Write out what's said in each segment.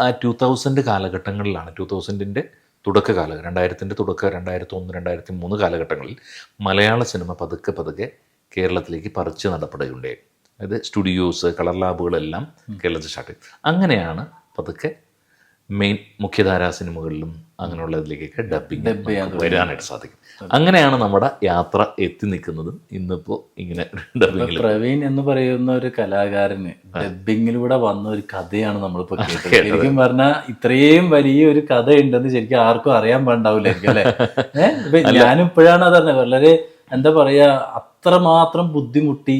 ആ two thousand കാലഘട്ടങ്ങളിലാണ് two തൗസൻഡിന്റെ തുടക്ക കാലം രണ്ടായിരത്തിന്റെ തുടക്ക രണ്ടായിരത്തി ഒന്ന് രണ്ടായിരത്തി മൂന്ന് കാലഘട്ടങ്ങളിൽ മലയാള സിനിമ പതുക്കെ പതുക്കെ കേരളത്തിലേക്ക് പറിച്ചു നടപ്പെടുകയുണ്ടായി അതായത് സ്റ്റുഡിയോസ് കളർ ലാബുകളെല്ലാം കേരളത്തിൽ സ്റ്റാർട്ട് ചെയ്തു. അങ്ങനെയാണ് പതുക്കെ മെയിൻ മുഖ്യധാരാ സിനിമകളിലും അങ്ങനെയുള്ളതിലേക്കൊക്കെ ഡബിങ് വരാനായിട്ട് സാധിക്കും. അങ്ങനെയാണ് നമ്മുടെ യാത്ര എത്തി നിൽക്കുന്നതും ഇന്നിപ്പോൾ ഇങ്ങനെ ഡബിങ്ങിൽ പ്രവീൺ എന്ന് പറയുന്ന ഒരു കലാകാരന് ഡബിങ്ങിലൂടെ വന്ന ഒരു കഥയാണ് നമ്മളിപ്പോ കേട്ടത്. ശരിക്കും പറഞ്ഞാൽ ഇത്രയും വലിയ ഒരു കഥ ഉണ്ടെന്ന് ശരിക്കും ആർക്കും അറിയാൻ പാണ്ടാവില്ലായിരിക്കും അല്ലെ. ഞാനിപ്പോഴാണ് അതറിഞ്ഞത്. വളരെ എന്താ പറയാ അത്രമാത്രം ബുദ്ധിമുട്ടി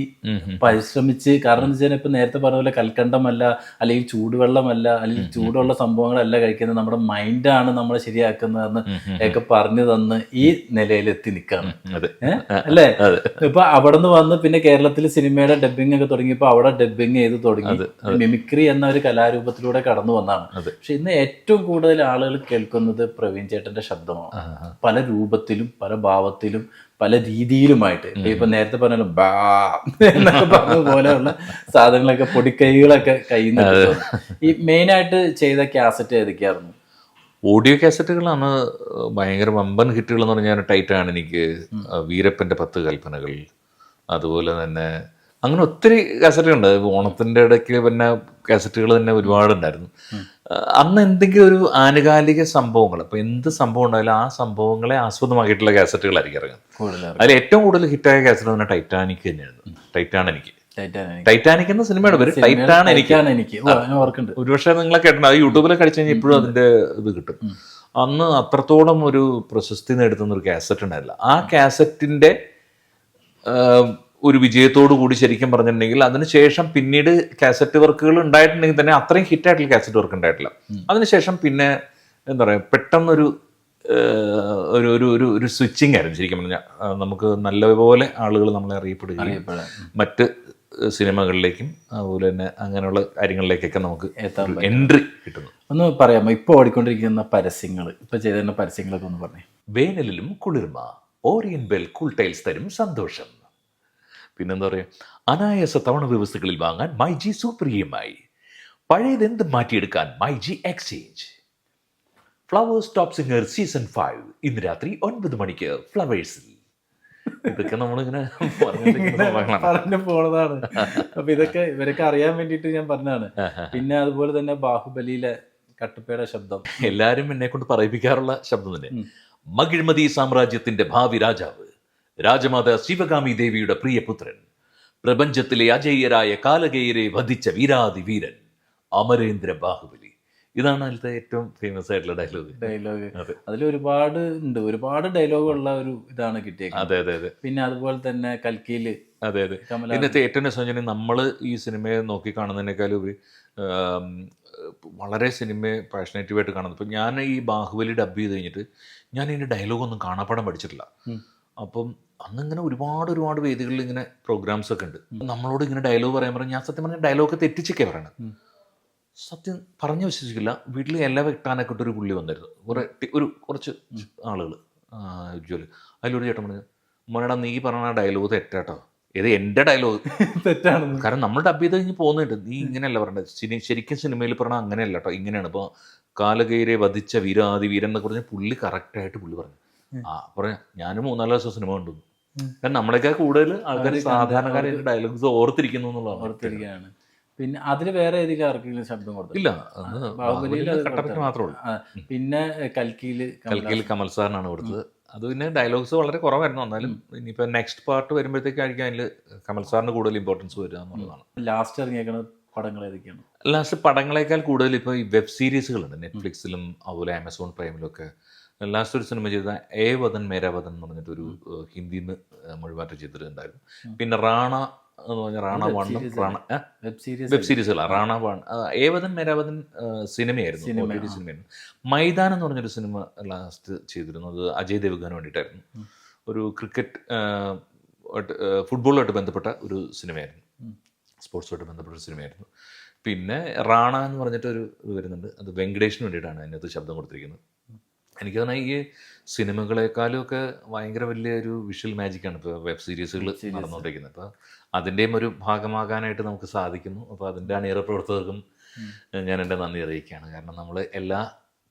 പരിശ്രമിച്ച്. കാരണം എന്ന് വെച്ചാൽ ഇപ്പൊ നേരത്തെ പറഞ്ഞ പോലെ കൽക്കണ്ടമല്ല അല്ലെങ്കിൽ ചൂടുവെള്ളമല്ല അല്ലെങ്കിൽ ചൂടുള്ള സംഭവങ്ങളല്ല കഴിക്കുന്നത്. നമ്മുടെ മൈൻഡാണ് നമ്മളെ ശരിയാക്കുന്നതെന്ന് ഒക്കെ പറഞ്ഞു തന്ന് ഈ നിലയിൽ എത്തി നിൽക്കാണ് അല്ലേ? ഇപ്പൊ അവിടെ നിന്ന് വന്ന് പിന്നെ കേരളത്തിൽ സിനിമയുടെ ഡബിങ് ഒക്കെ തുടങ്ങിയപ്പോ അവിടെ ഡബിങ് ചെയ്ത് തുടങ്ങി. മിമിക്രി എന്ന ഒരു കലാരൂപത്തിലൂടെ കടന്നു വന്നാണ്. പക്ഷെ ഇന്ന് ഏറ്റവും കൂടുതൽ ആളുകൾ കേൾക്കുന്നത് പ്രവീൺ ചേട്ടന്റെ ശബ്ദമാണ്. പല രൂപത്തിലും പല ഭാവത്തിലും പല രീതിയിലുമായിട്ട്. ഇപ്പൊ നേരത്തെ പറഞ്ഞാലും ബാ എന്നൊക്കെ പറഞ്ഞ പോലെയുള്ള സാധനങ്ങളൊക്കെ പൊടിക്കൈകളൊക്കെ കയ്യിൽ നിന്ന് ഈ മെയിൻ ആയിട്ട് ചെയ്ത കാസറ്റ് ഏതൊക്കെയായിരുന്നു? ഓഡിയോ കാസറ്റുകളാണ് ഭയങ്കര വമ്പൻ ഹിറ്റുകൾ എന്ന് പറഞ്ഞാൽ ടൈറ്റാണ് എനിക്ക് വീരപ്പന്റെ പത്ത് കൽപ്പനകൾ അതുപോലെ തന്നെ അങ്ങനെ ഒത്തിരി കാസറ്റുണ്ട് ഓണത്തിന്റെ ഇടയ്ക്ക് പിന്നെ കാസറ്റുകൾ തന്നെ ഒരുപാടുണ്ടായിരുന്നു. അന്ന് എന്തെങ്കിലും ഒരു ആനുകാലിക സംഭവങ്ങൾ അപ്പോൾ എന്ത് സംഭവം ഉണ്ടായാലും ആ സംഭവങ്ങളെ ആസ്പദമാക്കിയിട്ടുള്ള കാസറ്റുകളായിരിക്കും ഇറങ്ങുന്നത് അതിൽ ഏറ്റവും കൂടുതൽ ഹിറ്റായ കാസറ്റ് തന്നെ ടൈറ്റാനിക് തന്നെയായിരുന്നു. ടൈറ്റാണ് എനിക്ക് ടൈറ്റാനിക്. എന്ന സിനിമയുടെ പേര് ടൈറ്റാണ് എനിക്ക് ഒരുപക്ഷെ നിങ്ങളെ കേട്ടോ അത് യൂട്യൂബിലൊക്കെ അടിച്ചു കഴിഞ്ഞാൽ ഇപ്പോഴും അതിന്റെ ഇത് കിട്ടും. അന്ന് അത്രത്തോളം ഒരു പ്രശസ്തി നേടുന്ന ഒരു കാസറ്റ് ഉണ്ടായില്ല ആ കാസറ്റിന്റെ ഒരു വിജയത്തോടു കൂടി ശരിക്കും പറഞ്ഞിട്ടുണ്ടെങ്കിൽ അതിനുശേഷം പിന്നീട് കാസറ്റ് വർക്കുകൾ ഉണ്ടായിട്ടുണ്ടെങ്കിൽ തന്നെ അത്രയും ഹിറ്റായിട്ടുള്ള കാസറ്റ് വർക്ക് ഉണ്ടായിട്ടില്ല. അതിനുശേഷം പിന്നെ എന്താ പറയുക പെട്ടെന്നൊരു ഒരു ഒരു ഒരു ഒരു സ്വിച്ചിങ് ആയിരുന്നു ശരിക്കും പറഞ്ഞാൽ നമുക്ക് നല്ലപോലെ ആളുകൾ നമ്മളെ അറിയപ്പെടുകയും മറ്റ് സിനിമകളിലേക്കും അതുപോലെ തന്നെ അങ്ങനെയുള്ള കാര്യങ്ങളിലേക്കൊക്കെ നമുക്ക് എത്താൻ എൻട്രി കിട്ടുന്നു. ഒന്ന് പറയാമോ ഇപ്പോൾ ഓടിക്കൊണ്ടിരിക്കുന്ന പരസ്യങ്ങൾ ഇപ്പൊ ചെയ്തിരുന്ന പരസ്യങ്ങളൊക്കെ ഒന്ന് പറഞ്ഞേ. വേനലിലും കുളിർമ ഓറിയൻ ബെൽ കൂൾ ടൈൽസ് തരും സന്തോഷം. പിന്നെന്താ പറയുക അനായാസ തവണ വ്യവസ്ഥകളിൽ വാങ്ങാൻ മൈ ജി സൂപ്രിയമായി. പഴയതെന്ത് മാറ്റിയെടുക്കാൻ my G exchange? Flowers top singer season five. ഇന്ന് രാത്രി ഒൻപത് മണിക്ക് ഫ്ലവേഴ്സിൽ. ഇതൊക്കെ നമ്മളിങ്ങനെ. പറഞ്ഞു പോണതാണ്. അപ്പൊ ഇതൊക്കെ ഇവരൊക്കെ അറിയാൻ വേണ്ടിട്ട് ഞാൻ പറഞ്ഞാണ് പിന്നെ അതുപോലെ തന്നെ ബാഹുബലിയിലെ കട്ടുപ്പയുടെ ശബ്ദം. എല്ലാരും എന്നെ കൊണ്ട് പറയിപ്പിക്കാറുള്ള ശബ്ദം തന്നെ. മകിഴ്മതി സാമ്രാജ്യത്തിന്റെ ഭാവി രാജാവ്. രാജമാത ശിവകാമി ദേവിയുടെ പ്രിയപുത്രൻ പ്രപഞ്ചത്തിലെ അജയ്യരായ കാലകേയരെ വധിച്ച വീരാതി വീരൻ അമരേന്ദ്ര ബാഹുബലി. ഇതാണ് അതിലത്തെ ഏറ്റവും ഫേമസ് ആയിട്ടുള്ള ഡയലോഗ് ഡയലോഗ് അതെ. അതിൽ ഒരുപാട് ഉണ്ട്. ഒരുപാട് ഡയലോഗ് ഉള്ള ഒരു ഇതാണ് കിട്ടിയത് അതെ അതെ അതെ. പിന്നെ അതുപോലെ തന്നെ കൽക്കിയിൽ അതെ അതെ. ഇന്നത്തെ ഏറ്റവും രസം നമ്മൾ ഈ സിനിമയെ നോക്കി കാണുന്നതിനേക്കാളും ഉപരി വളരെ സിനിമയെ പാഷനേറ്റീവായിട്ട് കാണുന്നത്. ഇപ്പം ഞാൻ ഈ ബാഹുബലി ഡബ് ചെയ്ത് കഴിഞ്ഞിട്ട് ഞാൻ ഇതിന്റെ ഡയലോഗൊന്നും കാണാപ്പാടം പഠിച്ചിട്ടില്ല. അപ്പം അന്നിങ്ങനെ ഒരുപാട് ഒരുപാട് വേദികളിൽ ഇങ്ങനെ പ്രോഗ്രാംസ് ഒക്കെ ഉണ്ട്. നമ്മളോട് ഇങ്ങനെ ഡയലോഗ് പറയാൻ പറഞ്ഞാൽ ഞാൻ സത്യം പറഞ്ഞാൽ ഡയലോഗ് തെറ്റിച്ചൊക്കെ പറയണത്. സത്യം പറഞ്ഞു വിശ്വസിക്കില്ല വീട്ടിൽ എല്ലാ വെട്ടാനൊക്കെ ഇട്ടൊരു പുള്ളി വന്നിരുന്നു. കുറെ ഒരു കുറച്ച് ആളുകൾ ജോലി. അതിലൊരു ചേട്ടൻ പറഞ്ഞു മോനടാ നീ പറഞ്ഞ ഡയലോഗ് തെറ്റാട്ടോ. ഇത് എന്റെ ഡയലോഗ് തെറ്റാണ് കാരണം നമ്മൾ ഡബ് ചെയ്ത് കഴിഞ്ഞ് പോകുന്നുണ്ട്. നീ ഇങ്ങനെയല്ല പറഞ്ഞത് സിനി ശരിക്കും സിനിമയിൽ പറഞ്ഞാൽ അങ്ങനെയല്ല കേട്ടോ ഇങ്ങനെയാണ്. ഇപ്പോൾ കാലകൈരെ വധിച്ച വീരാതി വീരൻ എന്നൊക്കെ പറഞ്ഞാൽ പുള്ളി കറക്റ്റായിട്ട് പുള്ളി പറഞ്ഞു. ആ പറഞ്ഞ ഞാനും മൂന്നാൽ ദിവസം സിനിമ കണ്ടു. കാരണം നമ്മളെക്കാൾ കൂടുതൽ ആൾക്കാർ സാധാരണക്കാരെ ഡയലോഗ്സ് ഓർത്തിരിക്കുന്നു എന്നുള്ളതാണ് ഓർത്തിരിക്കുകയാണ്. പിന്നെ അതിൽ വേറെ ഏതെങ്കിലും ആർക്കെങ്കിലും ശബ്ദം കൊടുത്തു ഇല്ല ബാഹുബലിയിൽ മാത്രമേ പിന്നെ കൽക്കിയിൽ കൽക്കിയിൽ കമൽ സാറിനാണ് കൊടുത്തത്. അത് പിന്നെ ഡയലോഗ്സ് വളരെ കുറവായിരുന്നു. എന്നാലും ഇനിയിപ്പോൾ നെക്സ്റ്റ് പാർട്ട് വരുമ്പോഴത്തേക്കായിരിക്കും അതിൽ കമൽ സാറിന് കൂടുതൽ ഇമ്പോർട്ടൻസ് വരിക എന്നുള്ളതാണ്. ലാസ്റ്റ് ഇറങ്ങിയേക്കണ പടങ്ങൾ ഏതൊക്കെയാണ്? ലാസ്റ്റ് പടങ്ങളെക്കാൾ കൂടുതൽ ഇപ്പോൾ ഈ വെബ് സീരീസുകളുണ്ട് നെറ്റ്ഫ്ലിക്സിലും അതുപോലെ ആമസോൺ പ്രൈമിലും ഒക്കെ ലാസ്റ്റ് ഒരു സിനിമ ചെയ്ത ഏ വതൻ മേരാ വതൻ എന്ന് പറഞ്ഞിട്ടൊരു ഹിന്ദിയിൽ നിന്ന് മൊഴിമാറ്റം ചെയ്തിട്ടുണ്ടായിരുന്നു. പിന്നെ റാണ എന്ന് പറഞ്ഞ Rana series Rana? Web series web സീരീസുകളാണ് Rana one ഏവതൻ മേരാവതൻ സിനിമയായിരുന്നു. സിനിമയായിരുന്നു. മൈതാൻ എന്ന് പറഞ്ഞൊരു സിനിമ ലാസ്റ്റ് ചെയ്തിരുന്നത് അജയ് ദേവ്ഗാന് വേണ്ടിയിട്ടായിരുന്നു. ഒരു ക്രിക്കറ്റ് ഫുട്ബോളുമായിട്ട് ബന്ധപ്പെട്ട ഒരു സിനിമയായിരുന്നു. സ്പോർട്സുമായിട്ട് ബന്ധപ്പെട്ട ഒരു സിനിമയായിരുന്നു. പിന്നെ റാണ എന്ന് പറഞ്ഞിട്ട് ഒരു വരുന്നുണ്ട്. അത് വെങ്കടേഷിന് വേണ്ടിയിട്ടാണ് അതിനകത്ത് ശബ്ദം കൊടുത്തിരിക്കുന്നത്. എനിക്ക് തോന്നുന്നത് ഈ സിനിമകളെക്കാളും ഒക്കെ ഭയങ്കര വലിയ ഒരു വിഷ്വൽ മാജിക്കാണ് ഇപ്പോൾ വെബ് സീരീസുകൾ. നടന്നുകൊണ്ടിരിക്കുന്നത്. അപ്പോൾ അതിന്റെയും ഒരു ഭാഗമാകാനായിട്ട് നമുക്ക് സാധിക്കുന്നു. അപ്പോൾ അതിന്റെ അണിയറ പ്രവർത്തകർക്കും ഞാൻ എന്റെ നന്ദി അറിയിക്കുകയാണ്. കാരണം നമ്മൾ എല്ലാ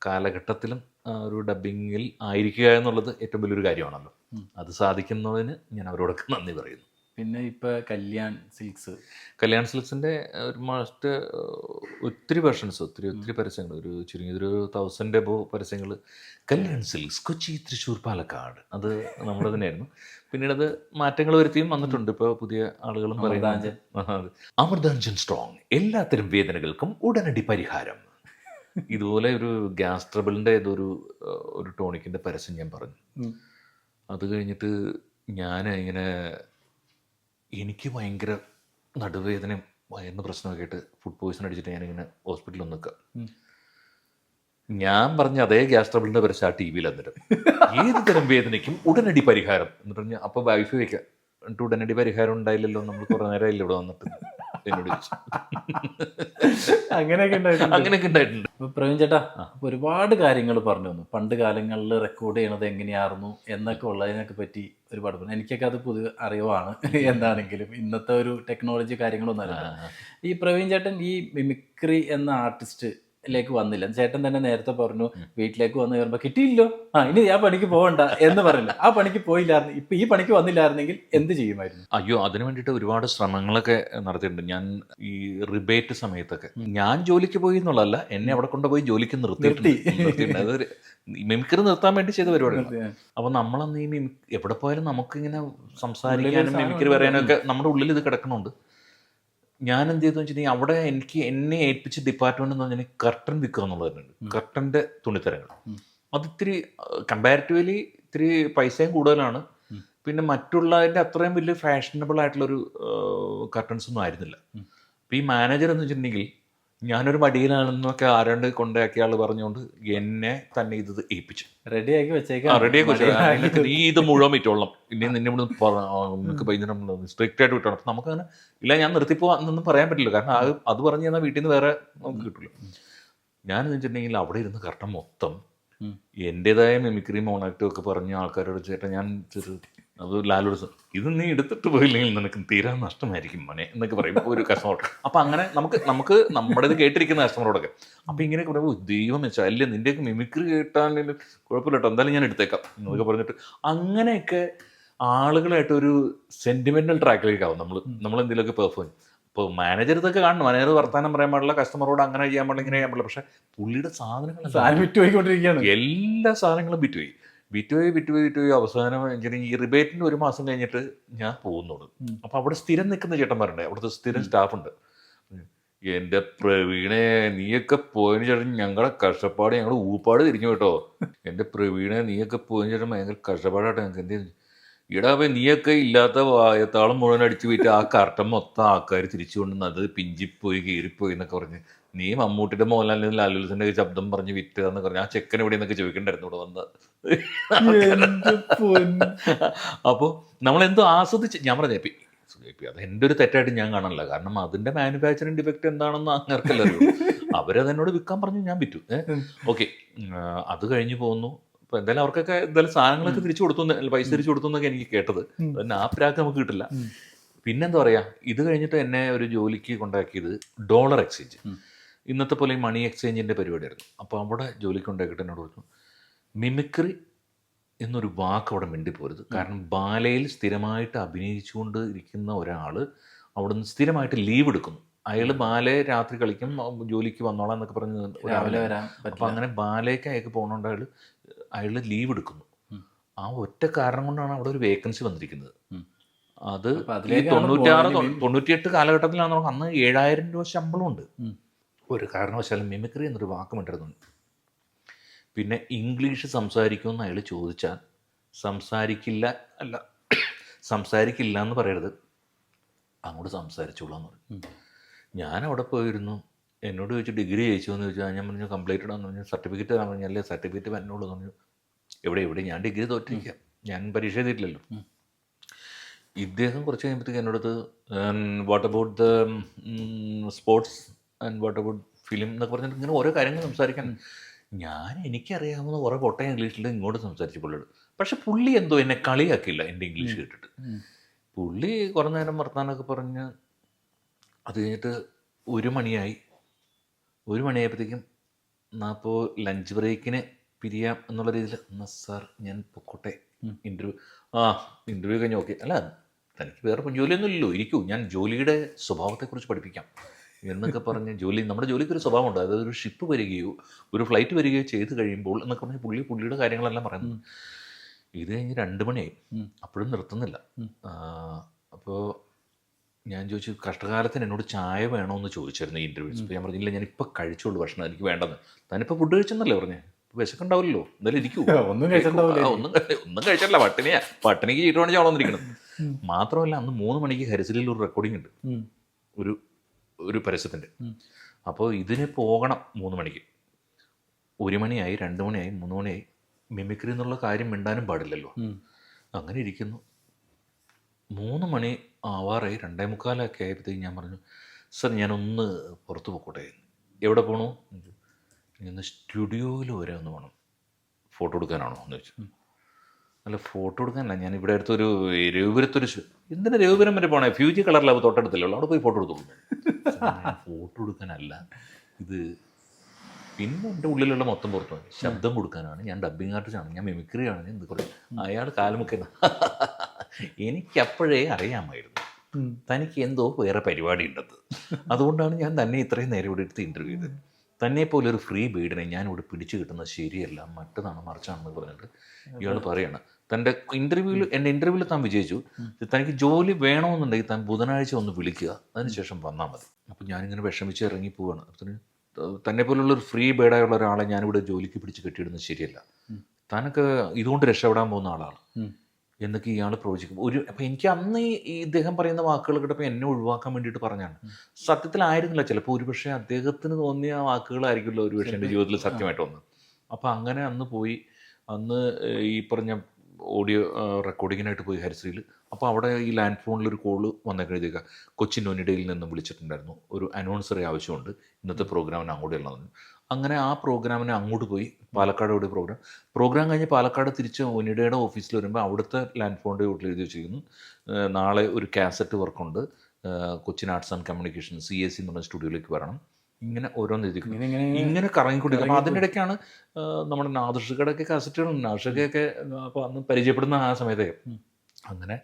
കാലഘട്ടത്തിലും ഒരു ഡബിങ്ങിൽ ആയിരിക്കുക എന്നുള്ളത് ഏറ്റവും വലിയൊരു കാര്യമാണല്ലോ. അത് സാധിക്കുന്നതിന് ഞാൻ അവരോടൊക്കെ നന്ദി പറയുന്നു. പിന്നെ ഇപ്പൊ കല്യാൺ സിൽക്സ്. കല്യാൺ സിൽക്സിന്റെ ഒരു മസ്റ്റ് ഒത്തിരി വെർഷൻസ് ഒത്തിരി ഒത്തിരി പരസ്യങ്ങൾ ഒരു ചുരുങ്ങിയതൊരു തൗസൻഡ് എബോ പരസ്യങ്ങൾ കല്യാൺ സിൽക്സ് കൊച്ചി തൃശ്ശൂർ പാലക്കാട്. അത് നമ്മുടെ തന്നെയായിരുന്നു. പിന്നീട് അത് മാറ്റങ്ങൾ വരുത്തിയും വന്നിട്ടുണ്ട്. ഇപ്പോൾ പുതിയ ആളുകളും പറയുന്നത്. അമൃതാഞ്ജൻ സ്ട്രോങ് എല്ലാത്തരം വേദനകൾക്കും ഉടനടി പരിഹാരം. ഇതുപോലെ ഒരു ഗ്യാസ് ട്രബിളിന്റെ ഇതൊരു ഒരു ടോണിക്കിന്റെ പരസ്യം ഞാൻ പറഞ്ഞു. അത് കഴിഞ്ഞിട്ട് ഞാൻ ഇങ്ങനെ എനിക്ക് ഭയങ്കര നടുവേദനയും വയറിന് പ്രശ്നമൊക്കെ ആയിട്ട് ഫുഡ് പോയിസൺ അടിച്ചിട്ട് ഞാനിങ്ങനെ ഹോസ്പിറ്റലിൽ നിൽക്കുക. ഞാൻ പറഞ്ഞ അതേ ഗ്യാസ് ട്രബിളിന്റെ പരസ്യം ആ ടി വിയിൽ എന്നിട്ട് ഏത് തരം വേദനയ്ക്കും ഉടനടി പരിഹാരം എന്ന് പറഞ്ഞാൽ അപ്പോൾ വൈഫ് വയ്ക്കാം എന്നിട്ട് ഉടനടി പരിഹാരം ഉണ്ടായില്ലല്ലോ? നമ്മൾ കുറേ നേരമായില്ല ഇവിടെ വന്നിട്ട്? എന്നോട് ചോദിച്ചു. അങ്ങനെയൊക്കെ ഉണ്ടായിട്ടുണ്ട്. അങ്ങനെയൊക്കെ ഉണ്ടായിട്ടുണ്ട്. പ്രവീൺ ചേട്ടാ ഒരുപാട് കാര്യങ്ങൾ പറഞ്ഞു തന്നു. പണ്ട് കാലങ്ങളിൽ റെക്കോർഡ് ചെയ്യണത് എങ്ങനെയായിരുന്നു എന്നൊക്കെ ഉള്ളതിനൊക്കെ പറ്റി ഒരുപാട് പറഞ്ഞു. എനിക്കൊക്കെ അത് പുതിയ അറിവാണ് എന്താണെങ്കിലും ഇന്നത്തെ ഒരു ടെക്നോളജി കാര്യങ്ങളൊന്നും അല്ല. ഈ പ്രവീൺ ചേട്ടൻ ഈ മിമിക്രി എന്ന ആർട്ടിസ്റ്റിലേക്ക് വന്നില്ല. ചേട്ടൻ തന്നെ നേരത്തെ പറഞ്ഞു വീട്ടിലേക്ക് വന്നു കയറുമ്പോൾ കിട്ടിയില്ലോ. ആ ഇനി ആ പണിക്ക് പോകണ്ട എന്ന് പറയില്ല ആ പണിക്ക് പോയില്ലായിരുന്നു. ഇപ്പൊ ഈ പണിക്ക് വന്നില്ലായിരുന്നെങ്കിൽ എന്ത് ചെയ്യുമായിരുന്നു? അയ്യോ അതിനു വേണ്ടിയിട്ട് ഒരുപാട് ശ്രമങ്ങളൊക്കെ നടത്തിയിട്ടുണ്ട്. ഞാൻ ഈ റിബേറ്റ് സമയത്തൊക്കെ. ഞാൻ ജോലിക്ക് പോയി എന്നുള്ളതല്ല എന്നെ അവിടെ കൊണ്ടുപോയി ജോലിക്ക് നിർത്തിയിട്ടുണ്ട്. നിർത്തി. നിർത്തിയിട്ടുണ്ട്. അതൊരു മിമിക്രി നിർത്താൻ വേണ്ടി ചെയ്ത പരിപാടിയാണ് അപ്പൊ നമ്മളന്ന് ഈ മിമി എവിടെ പോയാലും നമുക്കിങ്ങനെ സംസാരിക്കാനും മിമിക്രി പറയാനും ഒക്കെ നമ്മുടെ ഉള്ളിൽ ഇത് കിടക്കണുണ്ട് ഞാൻ എന്ത് ചെയ്തു വെച്ചിട്ടുണ്ടെങ്കിൽ അവിടെ എനിക്ക് എന്നെ ഏൽപ്പിച്ച ഡിപ്പാർട്ട്മെന്റ് എന്ന് പറഞ്ഞാൽ കർട്ടൻ വിൽക്കുക എന്നുള്ളതുണ്ട്. കർട്ടന്റെ തുണിത്തരങ്ങൾ. അത് ഇത്തിരി കമ്പാരിറ്റീവ്ലി ഇത്തിരി പൈസയും കൂടുതലാണ്. പിന്നെ മറ്റുള്ളതിന്റെ അത്രയും വലിയ ഫാഷനബിൾ ആയിട്ടുള്ളൊരു കർട്ടൻസ് ഒന്നും ആയിരുന്നില്ല. അപ്പൊ ഈ മാനേജർ എന്ന് വെച്ചിട്ടുണ്ടെങ്കിൽ ഞാനൊരു മടിയിലാണെന്നൊക്കെ ആരാണ്ട് കൊണ്ടാക്കിയ ആൾ പറഞ്ഞുകൊണ്ട് എന്നെ തന്നെ ഇത് ഏൽപ്പിച്ചു. റെഡിയാക്കി ആക്കി വെച്ചേക്കാം റെഡിയാക്കി വെച്ചു. നിനക്ക് നീ ഇത് മുഴുവൻ വിറ്റോളണം. ഇനി നിന്നെ ഇവിടെ നിനക്ക് ഭയങ്കര സ്ട്രിക്റ്റ് ആയിട്ട് വിട്ടോണം അപ്പൊ നമുക്കങ്ങനെ ഇല്ല ഞാൻ നിർത്തിപ്പോവാന്നൊന്നും പറയാൻ പറ്റില്ല. കാരണം അത് അത് പറഞ്ഞു തന്നാൽ വീട്ടിൽ നിന്ന് വേറെ നമുക്ക് കിട്ടില്ല ഞാൻ വെച്ചിട്ടുണ്ടെങ്കിൽ അവിടെ ഇരുന്ന് കറക്റ്റ് മൊത്തം. എന്റെതായ മിമിക്രി മോണാക്റ്റും ഒക്കെ പറഞ്ഞ ആൾക്കാരോട് ചേട്ടാ ഞാൻ ചെറു അത് ലാലോട് ഇത് നീ എടുത്തിട്ട് പോയില്ലെങ്കിൽ നിനക്ക് തീരാ നഷ്ടമായിരിക്കും മോനെ എന്നൊക്കെ പറയും ഒരു കസ്റ്റമർ അപ്പം അങ്ങനെ നമുക്ക് നമുക്ക് നമ്മുടെ ഇത് കേട്ടിരിക്കുന്ന കസ്റ്റമറോടൊക്കെ അപ്പം ഇങ്ങനെ പറയുമ്പോൾ ദൈവം വെച്ചാൽ അല്ലേ നിന്റെയൊക്കെ മിമിക്രി കേട്ടാലും കുഴപ്പമില്ല കേട്ടോ എന്തായാലും ഞാൻ എടുത്തേക്കാം എന്നൊക്കെ പറഞ്ഞിട്ട് അങ്ങനെയൊക്കെ ആളുകളായിട്ട് ഒരു സെന്റിമെന്റൽ ട്രാക്കിലേക്ക് ആവും. നമ്മൾ നമ്മൾ എന്തെങ്കിലുമൊക്കെ പെർഫോം ഇപ്പോൾ മാനേജർ ഇതൊക്കെ കാണണം. മാനേജർ വർത്താനം പറയാൻ പാടില്ല. കസ്റ്റമറോട് അങ്ങനെ ചെയ്യാൻ പാടില്ല ഇങ്ങനെ ചെയ്യാൻ പാടില്ല. പക്ഷേ പുള്ളിയുടെ സാധനങ്ങൾ സാധനം വിറ്റുപോയിക്കൊണ്ടിരിക്കുകയാണ്. എല്ലാ സാധനങ്ങളും ബിറ്റുപോയി ബിറ്റുപോയി വിറ്റുപോയി വിറ്റുപോയി. അവസാനം എഞ്ചിനീയറിംഗ് ഈ റിബേറ്റിന് ഒരു മാസം കഴിഞ്ഞിട്ട് ഞാൻ പോകുന്നുള്ളൂ. അപ്പോൾ അവിടെ സ്ഥിരം നിൽക്കുന്ന ചേട്ടന്മാരുണ്ട്. അവിടുത്തെ സ്ഥിരം സ്റ്റാഫുണ്ട്. എന്റെ പ്രവീണെ നീയൊക്കെ പോയതിന് ശേഷം ഞങ്ങളുടെ കഷ്ടപ്പാട് ഞങ്ങൾ ഊപ്പാട് തിരിഞ്ഞു കേട്ടോ. എന്റെ പ്രവീണെ നീയൊക്കെ പോയതിന് ശേഷം ഭയങ്കര കഷ്ടപ്പാടാട്ടോ ഞങ്ങൾക്ക് എന്ത് ഇടാ പോയി നീയൊക്കെ ഇല്ലാത്ത വായത്താളം മുഴുവൻ അടിച്ചു പോയിട്ട് ആ കർട്ടൻ മൊത്തം ആൾക്കാർ തിരിച്ചു കൊണ്ടുവന്ന് അത് പിഞ്ചിപ്പോയി കീറിപ്പോയി എന്നൊക്കെ പറഞ്ഞ് നീ മമ്മൂട്ടിയുടെ മോഹൻലാലിന്റെ ലാലുലിന്റെ ശബ്ദം പറഞ്ഞ് വിറ്റ് എന്ന് പറഞ്ഞു ആ ചെക്കൻ എവിടെ എന്നൊക്കെ ചോദിക്കണ്ടായിരുന്നു ഇവിടെ വന്ന്. അപ്പോ അപ്പോൾ നമ്മൾ എന്തോ ആസ്വദിച്ച് ഞാൻ പറഞ്ഞ അത് എന്റെ ഒരു തെറ്റായിട്ട് ഞാൻ കാണാനില്ല. കാരണം അതിന്റെ മാനുഫാക്ചറിങ് ഡിഫക്റ്റ് എന്താണെന്ന് അങ്ങർക്കല്ല അറിയൂ. അവരത് എന്നോട് വിൽക്കാൻ പറഞ്ഞു ഞാൻ വിറ്റു. ഓക്കെ. അത് കഴിഞ്ഞു പോകുന്നു. അപ്പൊ എന്തായാലും അവർക്കൊക്കെ എന്തായാലും സാധനങ്ങളൊക്കെ തിരിച്ചു കൊടുത്തു പൈസ തിരിച്ചു കൊടുത്തു എന്നൊക്കെ എനിക്ക് കേട്ടത്. പിന്നെ ആ പ്രാക്ക് നമുക്ക് കിട്ടില്ല. പിന്നെന്താ പറയാ ഇത് കഴിഞ്ഞിട്ട് എന്നെ ഒരു ജോലിക്ക് കൊണ്ടാക്കിയത് ഡോളർ എക്സ്ചേഞ്ച്. ഇന്നത്തെ പോലെ ഈ മണി എക്സ്ചേഞ്ചിന്റെ പരിപാടിയായിരുന്നു. അപ്പോൾ അവിടെ ജോലിക്ക് ഉണ്ടാക്കിയിട്ട് എന്നോട് പറഞ്ഞു മിമിക്രി എന്നൊരു വാക്ക് അവിടെ മിണ്ടിപ്പോരുത്. കാരണം ബാലയിൽ സ്ഥിരമായിട്ട് അഭിനയിച്ചുകൊണ്ട് ഇരിക്കുന്ന ഒരാൾ അവിടെ നിന്ന് സ്ഥിരമായിട്ട് ലീവ് എടുക്കുന്നു. അയാൾ ബാലയെ രാത്രി കളിക്കും ജോലിക്ക് വന്നോളാം എന്നൊക്കെ പറഞ്ഞ് രാവിലെ വരാം അപ്പോൾ അങ്ങനെ ബാലയ്ക്ക് അയാൾക്ക് പോകണോണ്ട് അയാൾ അയാൾ ലീവ് എടുക്കുന്നു. ആ ഒറ്റ കാരണം കൊണ്ടാണ് അവിടെ ഒരു വേക്കൻസി വന്നിരിക്കുന്നത്. അത് തൊണ്ണൂറ്റാറ് തൊണ്ണൂറ്റിയെട്ട് കാലഘട്ടത്തിലാണ് നമുക്ക് അന്ന് ഏഴായിരം രൂപ ശമ്പളമുണ്ട്. ഒരു കാരണവശാലും മിമിക്രി എന്നൊരു വാക്ക് മിട്ടരുന്നു പിന്നെ ഇംഗ്ലീഷ് സംസാരിക്കുമെന്ന് അയാൾ ചോദിച്ചാൽ സംസാരിക്കില്ല അല്ല സംസാരിക്കില്ല എന്ന് പറയരുത്. അങ്ങോട്ട് സംസാരിച്ചോളാം എന്ന് പറഞ്ഞു ഞാൻ അവിടെ പോയിരുന്നു. എന്നോട് ചോദിച്ചു ഡിഗ്രി ജയിച്ചു? എന്ന് ചോദിച്ചാൽ ഞാൻ പറഞ്ഞു കംപ്ലീറ്റഡ് ആണെന്ന് പറഞ്ഞു. സർട്ടിഫിക്കറ്റ് ആണെന്ന് പറഞ്ഞു അല്ലേ സർട്ടിഫിക്കറ്റ് എന്ന് പറഞ്ഞു. എവിടെ എവിടെ? ഞാൻ ഡിഗ്രി തോറ്റിരിക്കാം. ഞാൻ പരീക്ഷ എഴുതിയിട്ടില്ലല്ലോ. ഇദ്ദേഹം കുറച്ച് കഴിയുമ്പോഴത്തേക്ക് എന്നോടത്ത് what about the sports and what about film എന്നൊക്കെ പറഞ്ഞിട്ട് ഇങ്ങനെ ഓരോ കാര്യങ്ങൾ സംസാരിക്കാൻ. ഞാൻ എനിക്കറിയാവുന്ന കുറേ പൊട്ട ഇംഗ്ലീഷിൽ ഇങ്ങോട്ട് സംസാരിച്ചു പുള്ളിയോട് പക്ഷെ പുള്ളി എന്തോ എന്നെ കളിയാക്കില്ല എന്റെ ഇംഗ്ലീഷ് കേട്ടിട്ട്. പുള്ളി കുറേ നേരം വർത്താനമൊക്കെ പറഞ്ഞ് അത് കഴിഞ്ഞിട്ട് ഒരു മണിയായി. ഒരു മണിയായപ്പോഴത്തേക്കും അപ്പോൾ ലഞ്ച് ബ്രേക്കിന് പിരിയാം എന്നുള്ള രീതിയിൽ എന്നാ സാർ ഞാൻ പൊക്കോട്ടെ. ഇന്റർവ്യൂ ആ ഇന്റർവ്യൂ കഴിഞ്ഞ് ഓക്കെ അല്ല തനിക്ക് വേറെ ജോലിയൊന്നുമില്ലല്ലോ ജോലിയൊന്നും ഇല്ലല്ലോ. ഇരിക്കൂ ഞാൻ ജോലിയുടെ സ്വഭാവത്തെക്കുറിച്ച് പഠിപ്പിക്കാം. എന്നൊക്കെ പറഞ്ഞ് ജോലി നമ്മുടെ ജോലിക്ക് ഒരു സ്വഭാവമുണ്ട്. അതായത് ഒരു ഷിപ്പ് വരികയോ ഒരു ഫ്ലൈറ്റ് വരികയോ ചെയ്ത് കഴിയുമ്പോൾ എന്നൊക്കെ പറഞ്ഞ് പുള്ളി പുള്ളിയുടെ കാര്യങ്ങളെല്ലാം പറയുന്നത് ഇത് കഴിഞ്ഞ് രണ്ട് മണിയായി. അപ്പോഴും നിർത്തുന്നില്ല. അപ്പോൾ ഞാൻ ചോദിച്ചു കഷ്ടകാലത്തിന് എന്നോട് ചായ വേണോ എന്ന് ചോദിച്ചായിരുന്നു ഈ ഇന്റർവ്യൂസ് അപ്പോൾ ഞാൻ പറഞ്ഞില്ല ഞാൻ ഇപ്പോൾ കഴിച്ചോളൂ ഭക്ഷണം എനിക്ക് വേണ്ടെന്ന്. താനിപ്പോൾ ഫുഡ് കഴിച്ചെന്നല്ലേ പറഞ്ഞേ? വിശക്കുണ്ടാവില്ലല്ലോ. എന്തായാലും ഇരിക്കൂ. ഒന്നും കഴിച്ചിട്ടുണ്ടാവില്ല ഒന്നും ഒന്നും കഴിച്ചിട്ടില്ല. പട്ടിണിയാ. പട്ടിണിക്ക് ചീട്ട് പണിച്ച് വളർന്നിരിക്കണം മാത്രമല്ല അന്ന് മൂന്ന് മണിക്ക് ഹരിസിലിൽ ഒരു റെക്കോർഡിംഗ് ഉണ്ട്. ഒരു ഒരു പരസ്യത്തിന്റെ. അപ്പോൾ ഇതിന് പോകണം മൂന്ന് മണിക്ക്. ഒരു മണിയായി രണ്ട് മണിയായി മൂന്ന് മണിയായി. മിമിക്രി എന്നുള്ള കാര്യം മിണ്ടാനും പാടില്ലല്ലോ. അങ്ങനെ ഇരിക്കുന്നു. മൂന്ന് മണി ആവാറായി രണ്ടേ മുക്കാലൊക്കെ ആയപ്പോഴത്തേക്ക് ഞാൻ പറഞ്ഞു സർ ഞാനൊന്ന് പുറത്ത് പോയിക്കോട്ടെ. എവിടെ പോകണു ഇന്ന് സ്റ്റുഡിയോയിൽ വരെ ഒന്ന് വേണം ഫോട്ടോ എടുക്കാനാണോ? എന്ന് ചോദിച്ചു. അല്ല ഫോട്ടോ എടുക്കാനല്ല. ഞാൻ ഇവിടെ അടുത്തൊരു രഘുപുരത്തൊരു ഒരു എന്തിനാ രഘുപുരം വരെ പോണേ? ഫ്യൂജി കളറിലാവ് തൊട്ടടുത്തല്ലോ അവിടെ പോയി ഫോട്ടോ എടുത്തോളൂ. ഫോട്ടോ എടുക്കാനല്ല. ഇത് പിന്നെ എന്റെ ഉള്ളിലുള്ള മൊത്തം പുറത്തു പോയി ശബ്ദം കൊടുക്കാനാണ്. ഞാൻ ഡബ്ബിങ് ആർട്ടിസ്റ്റാണ് ഞാൻ മിമിക്രി ആണ്. എന്ത് പറയും അയാൾ കാലുമുക്കുന്ന എനിക്കപ്പോഴേ അറിയാമായിരുന്നു. തനിക്ക് എന്തോ വേറെ പരിപാടി ഉണ്ടത്. അതുകൊണ്ടാണ് ഞാൻ തന്നെ ഇത്രയും നേരം ഇവിടെ എടുത്ത് ഇന്റർവ്യൂ ചെയ്തത്. തന്നെ പോലെ ഒരു ഫ്രീ ബീഡിനെ ഞാൻ ഇവിടെ പിടിച്ചു കിട്ടുന്നത് ശരിയല്ല. മറ്റതാണ് മറിച്ചാണെന്ന് പറഞ്ഞിട്ട് ഇയാൾ പറയാണ്. തന്റെ ഇന്റർവ്യൂവിൽ എന്റെ ഇന്റർവ്യൂവിൽ താൻ വിജയിച്ചു. തനിക്ക് ജോലി വേണമെന്നുണ്ടെങ്കിൽ താൻ ബുധനാഴ്ച ഒന്ന് വിളിക്കുക. അതിനുശേഷം വന്നാൽ മതി. അപ്പോൾ ഞാനിങ്ങനെ വിഷമിച്ച് ഇറങ്ങി പോവാണ്. അപ്പത്തിന് തന്നെ പോലുള്ള ഒരു ഫ്രീ ബേഡായുള്ള ഒരാളെ ഞാനിവിടെ ജോലിക്ക് പിടിച്ച് കെട്ടിയിടുന്നത് ശരിയല്ല. താനൊക്കെ ഇതുകൊണ്ട് രക്ഷപ്പെടാൻ പോകുന്ന ആളാണ്. എന്നൊക്കെ ഇയാൾ പ്രവചിക്കും ഒരു അപ്പം എനിക്ക് അന്ന് ഈ ഇദ്ദേഹം പറയുന്ന വാക്കുകൾ കേട്ടപ്പോൾ എന്നെ ഒഴിവാക്കാൻ വേണ്ടിയിട്ട് പറഞ്ഞാണ്. സത്യത്തിലായിരുന്നില്ല ചിലപ്പോൾ ഒരുപക്ഷെ അദ്ദേഹത്തിന് തോന്നിയ വാക്കുകളായിരിക്കുമല്ലോ ഒരുപക്ഷെ എന്റെ ജീവിതത്തിൽ സത്യമായിട്ട് വന്നത്. അപ്പം അങ്ങനെ അന്ന് പോയി. അന്ന് ഈ പറഞ്ഞ ഓഡിയോ റെക്കോർഡിങ്ങിനായിട്ട് പോയി ഹരിശ്രീയിൽ. അപ്പോൾ അവിടെ ഈ ലാൻഡ് ഫോണിൽ ഒരു കോൾ വന്നേക്കഴുതിയേക്കുക കൊച്ചിൻ ഒനിഡയിൽ നിന്നും വിളിച്ചിട്ടുണ്ടായിരുന്നു. ഒരു അനൗൺസറെ ആവശ്യമുണ്ട്. ഇന്നത്തെ പ്രോഗ്രാമിന് അങ്ങോട്ട് അങ്ങനെ ആ പ്രോഗ്രാമിന് അങ്ങോട്ട് പോയി. പാലക്കാട് ഒരു പ്രോഗ്രാം. പ്രോഗ്രാം കഴിഞ്ഞ് പാലക്കാട് തിരിച്ച് ഒനിഡയുടെ ഓഫീസിൽ വരുമ്പോൾ അവിടുത്തെ ലാൻഡ് ഫോണിന്റെ വീട്ടിൽ എഴുതി വെച്ചിരിക്കുന്നു. നാളെ ഒരു cassette വർക്കുണ്ട് Cochin arts and communication C S C എന്ന് പറഞ്ഞ സ്റ്റുഡിയോയിലേക്ക് വരണം. ഇങ്ങനെ ഓരോന്ന് എഴുതി ഇങ്ങനെ കറങ്ങിക്കൊണ്ടിരിക്കും. അപ്പോൾ അതിനിടയ്ക്കാണ് നമ്മുടെ നാദൃഷകടൊക്കെ കാസറ്റുകളും നാദൃഷകയൊക്കെ അപ്പോൾ അന്ന് പരിചയപ്പെടുന്ന ആ സമയത്തെ. അങ്ങനെ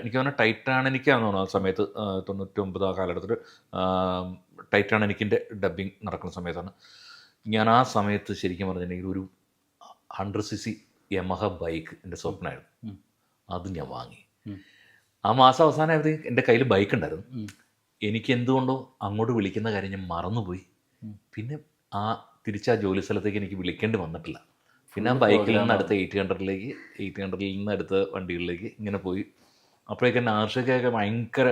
എനിക്ക് തോന്നുന്നു ടൈറ്റാനിക്കാന്ന് തോന്നുന്നു ആ സമയത്ത്. തൊണ്ണൂറ്റൊമ്പത് ആ കാലഘട്ടത്തിൽ ടൈറ്റാനിക്കിന്റെ ഡബ്ബിങ് നടക്കുന്ന സമയത്താണ്. ഞാൻ ആ സമയത്ത് ശരിക്കും പറഞ്ഞിട്ടുണ്ടെങ്കിൽ ഒരു hundred C C Yamaha bike എന്റെ സ്വപ്നമായിരുന്നു അത് ഞാൻ വാങ്ങി. ആ മാസം അവസാനമായപ്പോഴത്തേക്ക് എന്റെ കയ്യിൽ ബൈക്ക് ഉണ്ടായിരുന്നു. എനിക്ക് എന്തുകൊണ്ടോ അങ്ങോട്ട് വിളിക്കുന്ന കാര്യം ഞാൻ മറന്നുപോയി. പിന്നെ ആ തിരിച്ച് ആ ജോലി സ്ഥലത്തേക്ക് എനിക്ക് വിളിക്കേണ്ടി വന്നിട്ടില്ല. പിന്നെ ആ ബൈക്കിൽ നിന്ന് അടുത്ത എയ്റ്റ് ഹൺഡ്രഡിലേക്ക് എയ്റ്റ് ഹൺഡ്രഡിൽ നിന്ന് അടുത്ത വണ്ടികളിലേക്ക് ഇങ്ങനെ പോയി അപ്പോഴേക്കും നാർഷികയൊക്കെ ഭയങ്കര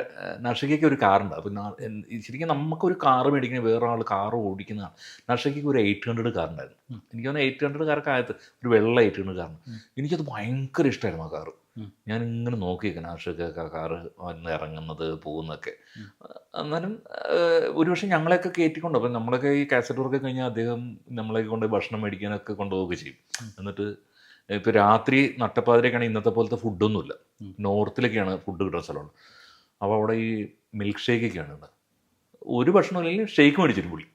നാർഷികയ്ക്ക് ഒരു കാറുണ്ട്. അപ്പോൾ ശരിക്കും നമുക്കൊരു കാറ് മേടിക്കുന്ന വേറെ ആൾ കാറ് ഓടിക്കുന്നതാണ്. നാർഷികയ്ക്ക് ഒരു എയ്റ്റ് ഹൺഡ്രഡ് കാറുണ്ടായിരുന്നു. എനിക്ക് തോന്നുന്നു എയ്റ്റ് ഹൺഡ്രഡ് കാർക്ക് ആയത് ഒരു വെള്ള എയ്റ്റ് ഹൺഡ്രഡ് കാറാണ്. എനിക്കത് ഭയങ്കര ഇഷ്ടമായിരുന്നു ആ കാറ്. ഞാൻ ഇങ്ങനെ നോക്കിയിരിക്കണം നാർഷിക കാറ് വന്ന് ഇറങ്ങുന്നത് പോകുന്നതൊക്കെ എന്നാലും ഒരുപക്ഷെ ഞങ്ങളെയൊക്കെ കയറ്റിക്കൊണ്ട് അപ്പം നമ്മളൊക്കെ ഈ കാസറ്റ് വർക്ക് കഴിഞ്ഞാൽ അദ്ദേഹം നമ്മളെ കൊണ്ട് ഭക്ഷണം മേടിക്കാനൊക്കെ കൊണ്ടുപോവുകയൊക്കെ ചെയ്യും. എന്നിട്ട് ഇപ്പോൾ രാത്രി നട്ടപ്പാതിരേക്കാണ് ഇന്നത്തെ പോലത്തെ ഫുഡൊന്നുമില്ല. നോർത്തിലൊക്കെയാണ് ഫുഡ് കിട്ടുന്ന സ്ഥലമാണ്. അപ്പോൾ അവിടെ ഈ മിൽക്ക് ഷേക്കൊക്കെയാണ് ഇവിടെ ഒരു ഭക്ഷണം അല്ലെങ്കിൽ ഷേക്ക് മേടിച്ചിട്ട് പുള്ളി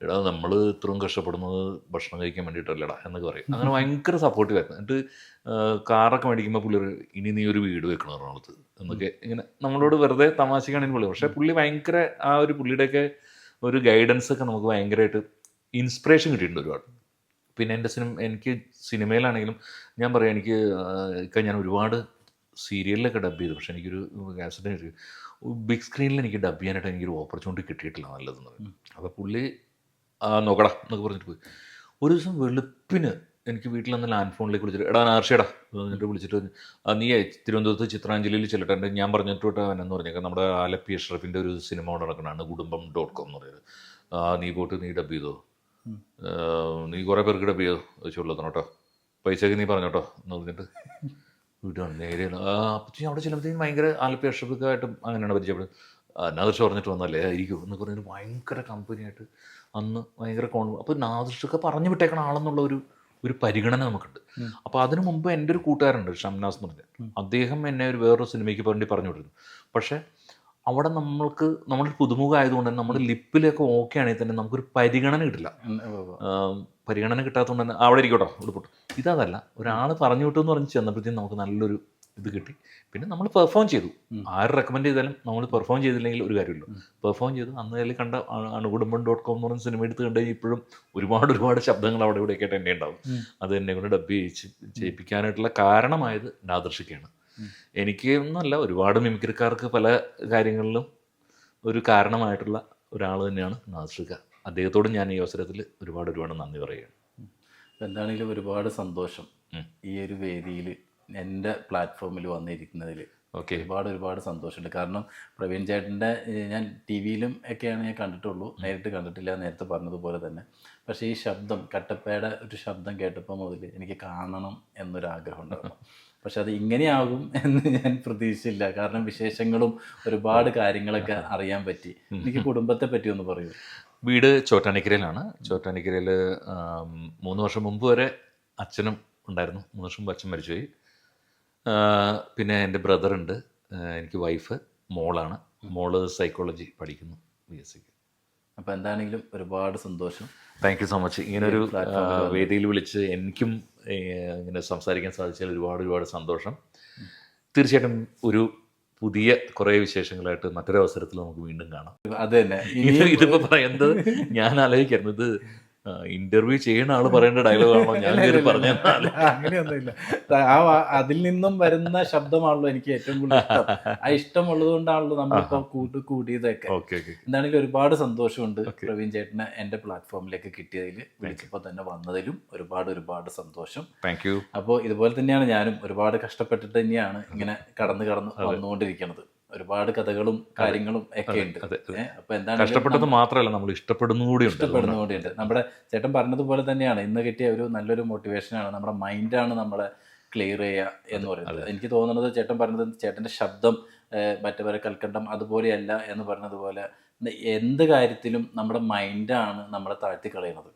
എടാ നമ്മൾ ഇത്രയും കഷ്ടപ്പെടുന്നത് ഭക്ഷണം കഴിക്കാൻ വേണ്ടിയിട്ടല്ലടാ എന്നൊക്കെ പറയും. അങ്ങനെ ഭയങ്കര സപ്പോർട്ടീവ് ആയിരുന്നു. എന്നിട്ട് കാറൊക്കെ മേടിക്കുമ്പോൾ പുള്ളി ഇനി നീ ഒരു വീട് വെക്കണം എറണാകുളത്ത്. എന്നൊക്കെ ഇങ്ങനെ നമ്മളോട് വെറുതെ തമാശക്കാണെങ്കിൽ പുള്ളി. പക്ഷേ പുള്ളി ഭയങ്കര ആ ഒരു പുള്ളിയുടെയൊക്കെ ഒരു ഗൈഡൻസ് ഒക്കെ നമുക്ക് ഭയങ്കരമായിട്ട് ഇൻസ്പിറേഷൻ കിട്ടിയിട്ടുണ്ട് ഒരുപാട്. പിന്നെ എന്റെ സിനിമ എനിക്ക് സിനിമയിലാണെങ്കിലും ഞാൻ പറയാം എനിക്ക് ഇപ്പം ഞാൻ ഒരുപാട് സീരിയലിലൊക്കെ ഡബ് ചെയ്തു. പക്ഷേ എനിക്കൊരു ഒരു ബിഗ് സ്ക്രീനിൽ എനിക്ക് ഡബ് ചെയ്യാനായിട്ട് എനിക്കൊരു ഓപ്പർച്യൂണിറ്റി കിട്ടിയിട്ടില്ല നല്ലതെന്ന് അപ്പോൾ പുള്ളി ആ നോക്കടാ എന്നൊക്കെ പറഞ്ഞിട്ട് പോയി. ഒരു ദിവസം വെളുപ്പിന് എനിക്ക് വീട്ടിൽ നിന്ന് ലാൻഡ് ഫോണിലേക്ക് വിളിച്ചിട്ട് എടാ നാർഷേടാ എന്നിട്ട് വിളിച്ചിട്ട് നീ തിരുവനന്തപുരത്ത് ചിത്രാഞ്ജലിയിൽ ചെല്ലട്ടെ എന്റെ ഞാൻ പറഞ്ഞിട്ട് എന്ന് പറഞ്ഞേക്കാം നമ്മുടെ ആലപ്പി അഷ്റഫിന്റെ ഒരു സിനിമ കൊണ്ട് നടക്കണതാണ് കുടുംബം ഡോട്ട് കോം എന്ന് പറയുന്നത്. ആ നീ പോയിട്ട് നീ ഡബ് ചെയ്തോ? നീ കുറേ പേർക്ക് ഡബ് ചെയ്തോ ചോദിച്ചോളൂ കേട്ടോ. പൈസയൊക്കെ നീ പറഞ്ഞോട്ടോ എന്ന് പറഞ്ഞിട്ട്. വിടുകയാണ് നേരെ അവിടെ ചെല്ലുമ്പോഴത്തേക്കും ഭയങ്കര ആലപ്പി അഷ്റഫിക്കായിട്ടും അങ്ങനെയാണ് പരിചയപ്പെടുന്നത്. നാദൃഷ പറഞ്ഞിട്ട് വന്നല്ലേ? ആയിരിക്കും എന്നൊക്കെ പറഞ്ഞൊരു ഭയങ്കര കമ്പനിയായിട്ട് അന്ന് ഭയങ്കര കോൺ അപ്പോൾ നാദൃഷൊക്കെ പറഞ്ഞു വിട്ടേക്കണ ആളെന്നുള്ള ഒരു ഒരു പരിഗണന നമുക്കുണ്ട്. അപ്പോൾ അതിനു മുമ്പ് എന്റെ ഒരു കൂട്ടുകാരുണ്ട് ഷംനാസ് എന്ന് പറഞ്ഞ. അദ്ദേഹം എന്നെ ഒരു വേറൊരു സിനിമയ്ക്ക് വേണ്ടി പറഞ്ഞു വിട്ടിരുന്നു. പക്ഷേ അവിടെ നമ്മൾക്ക് നമ്മുടെ പുതുമുഖം ആയതുകൊണ്ട് തന്നെ നമ്മുടെ ലിപ്പിലൊക്കെ ഓക്കെ ആണെങ്കിൽ തന്നെ നമുക്കൊരു പരിഗണന കിട്ടില്ല. പരിഗണന കിട്ടാത്തതുകൊണ്ട് തന്നെ അവിടെ ഇരിക്കട്ടോ ഉടുപ്പിട്ട് ഇതല്ല ഇതതല്ല ഒരാൾ പറഞ്ഞു വിട്ടു എന്ന് പറഞ്ഞ് ചെന്നപ്പോഴത്തേക്കും നമുക്ക് നല്ലൊരു ഇത് കിട്ടി. പിന്നെ നമ്മൾ പെർഫോം ചെയ്തു. ആര് റെക്കമെൻഡ് ചെയ്താലും നമ്മൾ പെർഫോം ചെയ്തില്ലെങ്കിൽ ഒരു കാര്യമില്ല. പെർഫോം ചെയ്തു. അന്ന് അതിൽ കണ്ട അണുകുടുംബം ഡോട്ട് കോം എന്ന് പറഞ്ഞ സിനിമ എടുത്ത് കണ്ടു ഇപ്പോഴും ഒരുപാട് ഒരുപാട് ശബ്ദങ്ങൾ അവിടെ ഇവിടെയൊക്കെ ആയിട്ട് എന്നെ ഉണ്ടാവും അത് എന്നെ കൊണ്ട് ഡബ് ചെയ്യിച്ച് ചെയ്യിപ്പിക്കാനായിട്ടുള്ള കാരണമായത് നാദർഷിക്കാണ് എനിക്ക് ഒന്നല്ല ഒരുപാട് മിമിക്രിക്കാർക്ക് പല കാര്യങ്ങളിലും ഒരു കാരണമായിട്ടുള്ള ഒരാൾ തന്നെയാണ് നാസ്രിക. അദ്ദേഹത്തോട് ഞാൻ ഈ അവസരത്തിൽ ഒരുപാട് ഒരുപാട് നന്ദി പറയുകയാണ്. എന്താണെങ്കിലും ഒരുപാട് സന്തോഷം. ഈ ഒരു വേദിയിൽ എന്റെ പ്ലാറ്റ്ഫോമിൽ വന്നിരിക്കുന്നതിൽ ഓക്കെ. ഒരുപാട് ഒരുപാട് സന്തോഷമുണ്ട്. കാരണം പ്രവീൺ ചേട്ടന്റെ ഞാൻ ടി വിയിലും ഒക്കെയാണ് ഞാൻ കണ്ടിട്ടുള്ളൂ. നേരിട്ട് കണ്ടിട്ടില്ല നേരത്തെ പറഞ്ഞതുപോലെ തന്നെ. പക്ഷേ ഈ ശബ്ദം കട്ടപ്പയുടെ ഒരു ശബ്ദം കേട്ടപ്പോൾ മുതൽ എനിക്ക് കാണണം എന്നൊരാഗ്രഹം ഉണ്ടായിരുന്നു. പക്ഷെ അത് ഇങ്ങനെയാകും എന്ന് ഞാൻ പ്രതീക്ഷിച്ചില്ല. കാരണം വിശേഷങ്ങളും ഒരുപാട് കാര്യങ്ങളൊക്കെ അറിയാൻ പറ്റി. എനിക്ക് കുടുംബത്തെ പറ്റി ഒന്ന് പറയൂ. വീട് ചോറ്റാനിക്കരയിലാണ്. ചോറ്റാനിക്കരയിൽ മൂന്ന് വർഷം മുമ്പ് വരെ അച്ഛനും ഉണ്ടായിരുന്നു. മൂന്ന് വർഷം മുമ്പ് അച്ഛൻ മരിച്ചുപോയി. പിന്നെ എന്റെ ബ്രദറുണ്ട് എനിക്ക് വൈഫ് മോളാണ്. മോൾ സൈക്കോളജി പഠിക്കുന്നു ബി എസ് സിക്ക് അപ്പോൾ എന്താണെങ്കിലും ഒരുപാട് സന്തോഷം. താങ്ക് യു സോ മച്ച് ഇങ്ങനൊരു വേദിയിൽ വിളിച്ച് എനിക്കും ഇങ്ങനെ സംസാരിക്കാൻ സാധിച്ചതിൽ ഒരുപാട് ഒരുപാട് സന്തോഷം. തീർച്ചയായിട്ടും ഒരു പുതിയ കുറേ വിശേഷങ്ങളായിട്ട് മറ്റൊരു അവസരത്തിൽ നമുക്ക് വീണ്ടും കാണാം. അത് തന്നെ ഇതിപ്പോൾ ഇതിപ്പോ പറയുന്നത് ഞാൻ ആലോചിക്കായിരുന്നു. ഇത് ഇന്റർവ്യൂ ചെയ്യുന്ന ആൾ പറയേണ്ട ഡയലോഗാണോ ഞാൻ പറഞ്ഞ അങ്ങനെയൊന്നുമില്ല. ആ അതിൽ നിന്നും വരുന്ന ശബ്ദമാണല്ലോ എനിക്ക് ഏറ്റവും കൂടുതൽ ഇഷ്ടം. ആ ഇഷ്ടമുള്ളത് കൊണ്ടാണല്ലോ നമ്മളിപ്പോ കൂട്ട് കൂടിയതൊക്കെ. എന്താണെങ്കിലും ഒരുപാട് സന്തോഷമുണ്ട് പ്രവീൺ ചേട്ടനെ എന്റെ പ്ലാറ്റ്ഫോമിലേക്ക് കിട്ടിയതിൽ. വിളിച്ചപ്പോൾ തന്നെ വന്നതിലും ഒരുപാട് ഒരുപാട് സന്തോഷം. Thank you. അപ്പോൾ ഇതുപോലെ തന്നെയാണ് ഞാനും ഒരുപാട് കഷ്ടപ്പെട്ടിട്ട് തന്നെയാണ് ഇങ്ങനെ കടന്ന് കടന്ന് വന്നുകൊണ്ടിരിക്കുന്നത് ഒരുപാട് കഥകളും കാര്യങ്ങളും ഒക്കെ ഉണ്ട്. അപ്പൊ എന്താണ് കഷ്ടപ്പെട്ടത് മാത്രമല്ല നമ്മൾ ഇഷ്ടപ്പെടുന്ന കൂടി ഉണ്ട് ഇഷ്ടപ്പെടുന്നതുകൊണ്ടുണ്ട് നമ്മുടെ ചേട്ടൻ പറഞ്ഞതുപോലെ തന്നെയാണ് ഇന്ന് കിട്ടിയ ഒരു നല്ലൊരു മോട്ടിവേഷനാണ് നമ്മുടെ മൈൻഡാണ് നമ്മളെ ക്ലിയർ ചെയ്യുക എന്ന് പറയുന്നത്. എനിക്ക് തോന്നുന്നത് ചേട്ടൻ പറഞ്ഞത് ചേട്ടന്റെ ശബ്ദം മറ്റവരെ കൽക്കണ്ടം അതുപോലെയല്ല എന്ന് പറഞ്ഞതുപോലെ എന്ത് കാര്യത്തിലും നമ്മുടെ മൈൻഡാണ് നമ്മളെ താഴ്ത്തി കളയുന്നത്.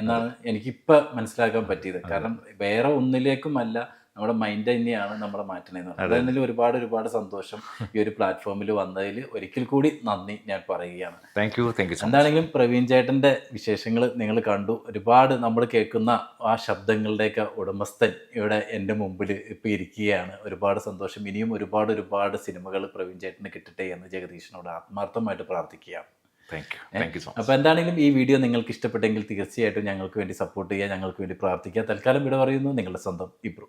എന്നാണ് എനിക്കിപ്പോൾ മനസ്സിലാക്കാൻ പറ്റിയത്. കാരണം വേറെ ഒന്നിലേക്കും അല്ല നമ്മുടെ മൈൻഡ് തന്നെയാണ് നമ്മളെ മാറ്റണത് അതിൽ ഒരുപാട് ഒരുപാട് സന്തോഷം ഈ ഒരു പ്ലാറ്റ്ഫോമിൽ വന്നതിൽ ഒരിക്കൽ കൂടി നന്ദി ഞാൻ പറയുകയാണ്. താങ്ക് യു താങ്ക് യു എന്താണെങ്കിലും പ്രവീൺ ചേട്ടന്റെ വിശേഷങ്ങൾ നിങ്ങൾ കണ്ടു. ഒരുപാട് നമ്മൾ കേൾക്കുന്ന ആ ശബ്ദങ്ങളുടെയൊക്കെ ഉടമസ്ഥൻ ഇവിടെ എന്റെ മുമ്പിൽ ഇപ്പം ഇരിക്കുകയാണ്. ഒരുപാട് സന്തോഷം. ഇനിയും ഒരുപാട് ഒരുപാട് സിനിമകൾ പ്രവീൺ ചേട്ടന് കിട്ടട്ടെ എന്ന് ജഗദീഷിനോട് ആത്മാർത്ഥമായിട്ട് പ്രാർത്ഥിക്കുകയാണ്. Thank you thank you so അപ്പോൾ എന്താണെങ്കിലും ഈ വീഡിയോ നിങ്ങൾക്ക് ഇഷ്ടപ്പെട്ടെങ്കിൽ തീർച്ചയായിട്ടും ഞങ്ങൾക്ക് വേണ്ടി സപ്പോർട്ട് ചെയ്യുക ഞങ്ങൾക്ക് വേണ്ടി പ്രാർത്ഥിക്കുക. തൽക്കാലം ഇവിടെ പറയുന്നു. നിങ്ങളുടെ സ്വന്തം ഇബ്രു.